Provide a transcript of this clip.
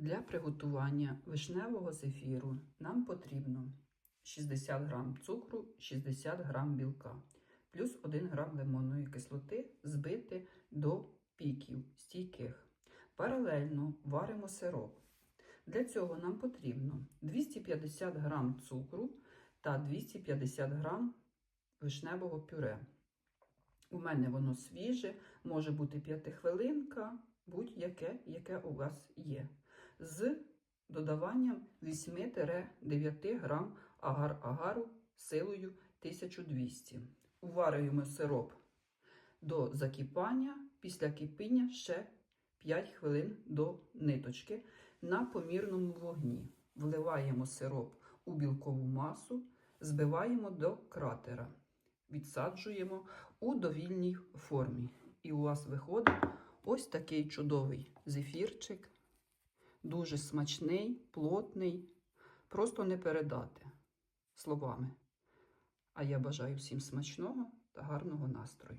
Для приготування вишневого зефіру нам потрібно 60 г цукру, 60 г білка, плюс 1 г лимонної кислоти збити до піків стійких. Паралельно варимо сироп. Для цього нам потрібно 250 г цукру та 250 г вишневого пюре. У мене воно свіже, може бути п'ятихвилинка, будь-яке, яке у вас є. З додаванням 8-9 грам агар-агару силою 1200. Уварюємо сироп до закипання, після кипіння ще 5 хвилин до ниточки на помірному вогні. Вливаємо сироп у білкову масу, збиваємо до кратера відсаджуємо у довільній формі. І у вас виходить ось такий чудовий зефірчик, дуже смачний, плотний, просто не передати словами. А я бажаю всім смачного та гарного настрою.